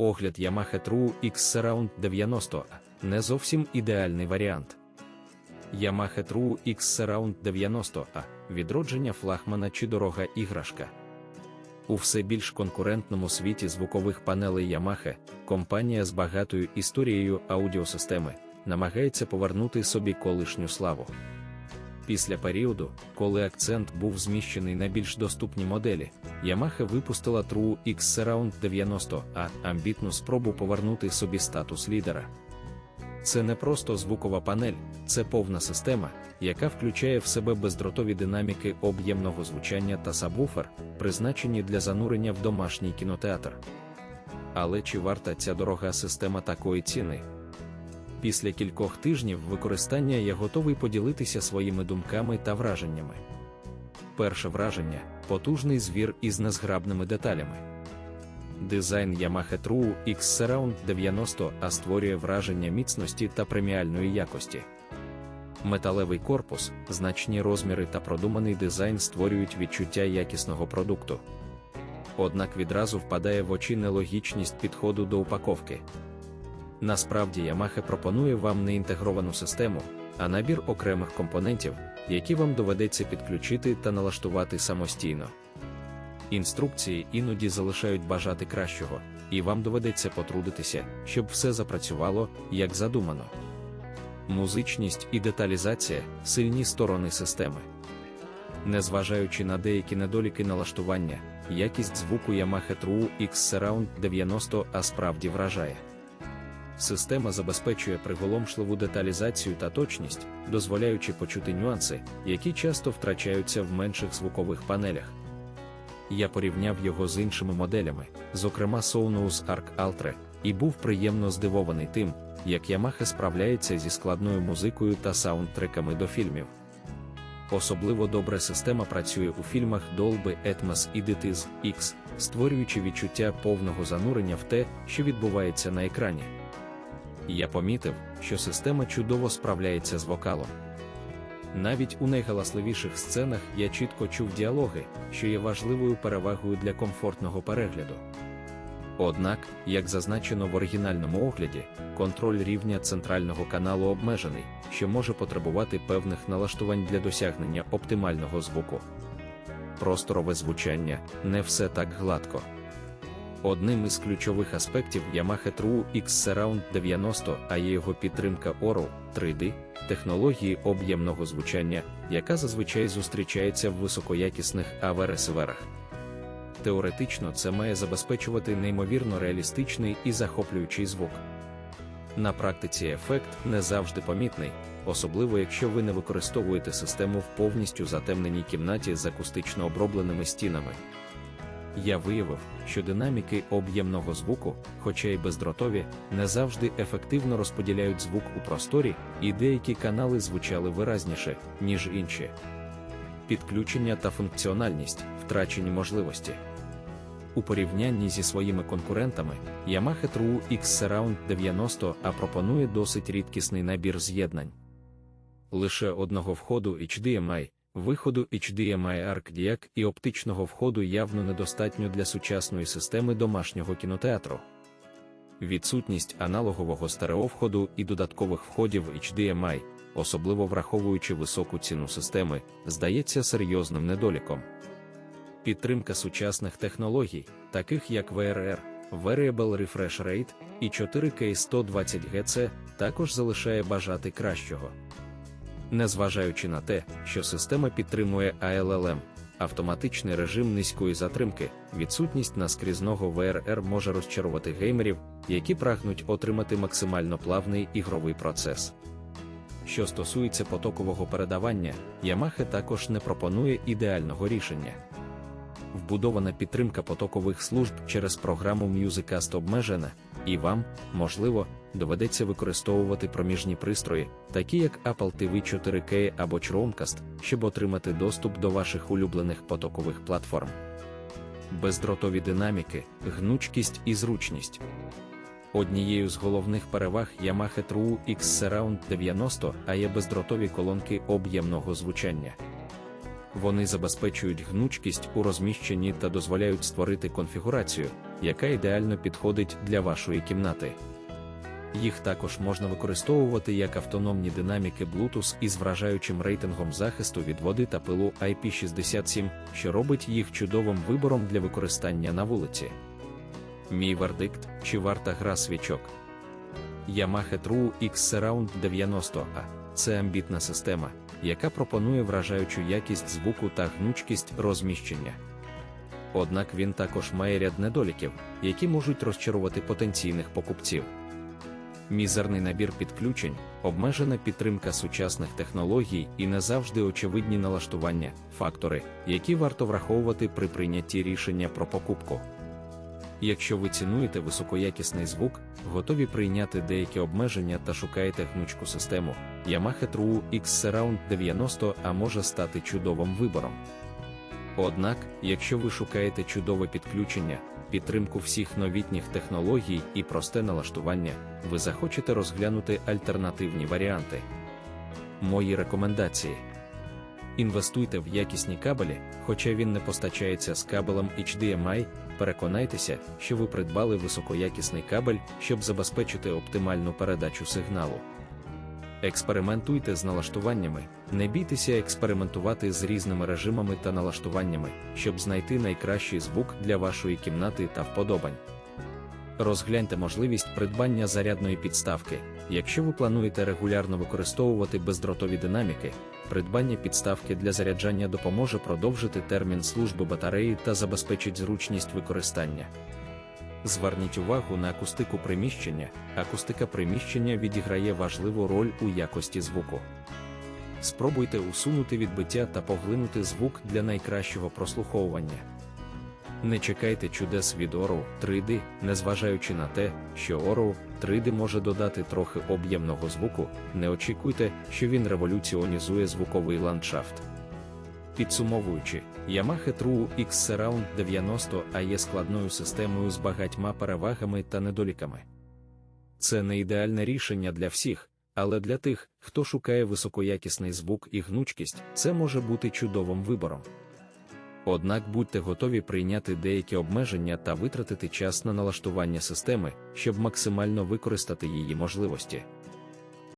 Огляд Yamaha True X Surround 90 не зовсім ідеальний варіант. Yamaha True X Surround 90 a відродження флагмана чи дорога іграшка. У все більш конкурентному світі звукових панелей Yamaha компанія з багатою історією аудіосистеми намагається повернути собі колишню славу. Після періоду, коли акцент був зміщений на більш доступні моделі, Yamaha випустила True X Surround 90 а амбітну спробу повернути собі статус лідера. Це не просто звукова панель, це повна система, яка включає в себе бездротові динаміки об'ємного звучання та сабвуфер, призначені для занурення в домашній кінотеатр. Але чи варта ця дорога система такої ціни? Після кількох тижнів використання я готовий поділитися своїми думками та враженнями. Перше враження потужний звір із незграбними деталями. Дизайн Yamaha True X Surround 90 а створює враження міцності та преміальної якості. Металевий корпус, значні розміри та продуманий дизайн створюють відчуття якісного продукту. Однак відразу впадає в очі нелогічність підходу до упаковки. Насправді Yamaha пропонує вам не інтегровану систему, а набір окремих компонентів, які вам доведеться підключити та налаштувати самостійно. Інструкції іноді залишають бажати кращого, і вам доведеться потрудитися, щоб все запрацювало, як задумано. Музичність і деталізація сильні сторони системи. Незважаючи на деякі недоліки налаштування, якість звуку Yamaha True X Surround 90 а справді вражає. Система забезпечує приголомшливу деталізацію та точність, дозволяючи почути нюанси, які часто втрачаються в менших звукових панелях. Я порівняв його з іншими моделями, зокрема Sonos Arc Ultra, і був приємно здивований тим, як Yamaha справляється зі складною музикою та саундтреками до фільмів. Особливо добре система працює у фільмах Dolby Atmos і DTS X, створюючи відчуття повного занурення в те, що відбувається на екрані. Я помітив, що система чудово справляється з вокалом. Навіть у найгаласливіших сценах я чітко чув діалоги, що є важливою перевагою для комфортного перегляду. Однак, як зазначено в оригінальному огляді, контроль рівня центрального каналу обмежений, що може потребувати певних налаштувань для досягнення оптимального звуку. Просторове звучання не все так гладко. Одним із ключових аспектів Yamaha True X Surround 90 а є його підтримка ORO 3D, технології об'ємного звучання, яка зазвичай зустрічається в високоякісних AV-ресиверах. Теоретично це має забезпечувати неймовірно реалістичний і захоплюючий звук. На практиці ефект не завжди помітний, особливо якщо ви не використовуєте систему в повністю затемненій кімнаті з акустично обробленими стінами. Я виявив, що динаміки об'ємного звуку, хоча й бездротові, не завжди ефективно розподіляють звук у просторі, і деякі канали звучали виразніше, ніж інші. Підключення та функціональність, втрачені можливості. У порівнянні зі своїми конкурентами, Yamaha True X Surround 90 а пропонує досить рідкісний набір з'єднань. Лише одного входу HDMI, Виходу HDMI ARC DIAC і оптичного входу явно недостатньо для сучасної системи домашнього кінотеатру. Відсутність аналогового стереовходу і додаткових входів HDMI, особливо враховуючи високу ціну системи, здається серйозним недоліком. Підтримка сучасних технологій, таких як VRR, Variable Refresh Rate і 4K 120 Hz, також залишає бажати кращого незважаючи на те, що система підтримує ALLM, автоматичний режим низької затримки, відсутність наскрізного VRR може розчарувати геймерів, які прагнуть отримати максимально плавний ігровий процес. Що стосується потокового передавання, Yamaha також не пропонує ідеального рішення. Вбудована підтримка потокових служб через програму MusicCast обмежена, і вам, можливо, доведеться використовувати проміжні пристрої, такі як Apple TV 4K або Chromecast, щоб отримати доступ до ваших улюблених потокових платформ. Бездротові динаміки, гнучкість і зручність. Однією з головних переваг Yamaha True X Surround 90 а є бездротові колонки об'ємного звучання. Вони забезпечують гнучкість у розміщенні та дозволяють створити конфігурацію, яка ідеально підходить для вашої кімнати. Їх також можна використовувати як автономні динаміки Bluetooth із вражаючим рейтингом захисту від води та пилу IP67, що робить їх чудовим вибором для використання на вулиці. Мій вердикт, чи варта гра свічок. Yamaha True X Surround 90A це амбітна система, яка пропонує вражаючу якість звуку та гнучкість розміщення. Однак він також має ряд недоліків, які можуть розчарувати потенційних покупців. Мізерний набір підключень, обмежена підтримка сучасних технологій і не завжди очевидні налаштування, фактори, які варто враховувати при прийнятті рішення про покупку. Якщо ви цінуєте високоякісний звук, готові прийняти деякі обмеження та шукаєте гнучку систему, Yamaha True X Surround 90 а може стати чудовим вибором. Однак, якщо ви шукаєте чудове підключення, підтримку всіх новітніх технологій і просте налаштування, ви захочете розглянути альтернативні варіанти. Мої рекомендації. Інвестуйте в якісні кабелі, хоча він не постачається з кабелем HDMI, переконайтеся, що ви придбали високоякісний кабель, щоб забезпечити оптимальну передачу сигналу. Експериментуйте з налаштуваннями, не бійтеся експериментувати з різними режимами та налаштуваннями, щоб знайти найкращий звук для вашої кімнати та вподобань. Розгляньте можливість придбання зарядної підставки. Якщо ви плануєте регулярно використовувати бездротові динаміки, придбання підставки для заряджання допоможе продовжити термін служби батареї та забезпечить зручність використання. Зверніть увагу на акустику приміщення. Акустика приміщення відіграє важливу роль у якості звуку. Спробуйте усунути відбиття та поглинути звук для найкращого прослуховування. Не чекайте чудес від Oro 3D, незважаючи на те, що Oro 3D може додати трохи об'ємного звуку, не очікуйте, що він революціонізує звуковий ландшафт. Підсумовуючи, Yamaha True X Surround 90 а є складною системою з багатьма перевагами та недоліками. Це не ідеальне рішення для всіх, але для тих, хто шукає високоякісний звук і гнучкість, це може бути чудовим вибором. Однак будьте готові прийняти деякі обмеження та витратити час на налаштування системи, щоб максимально використати її можливості.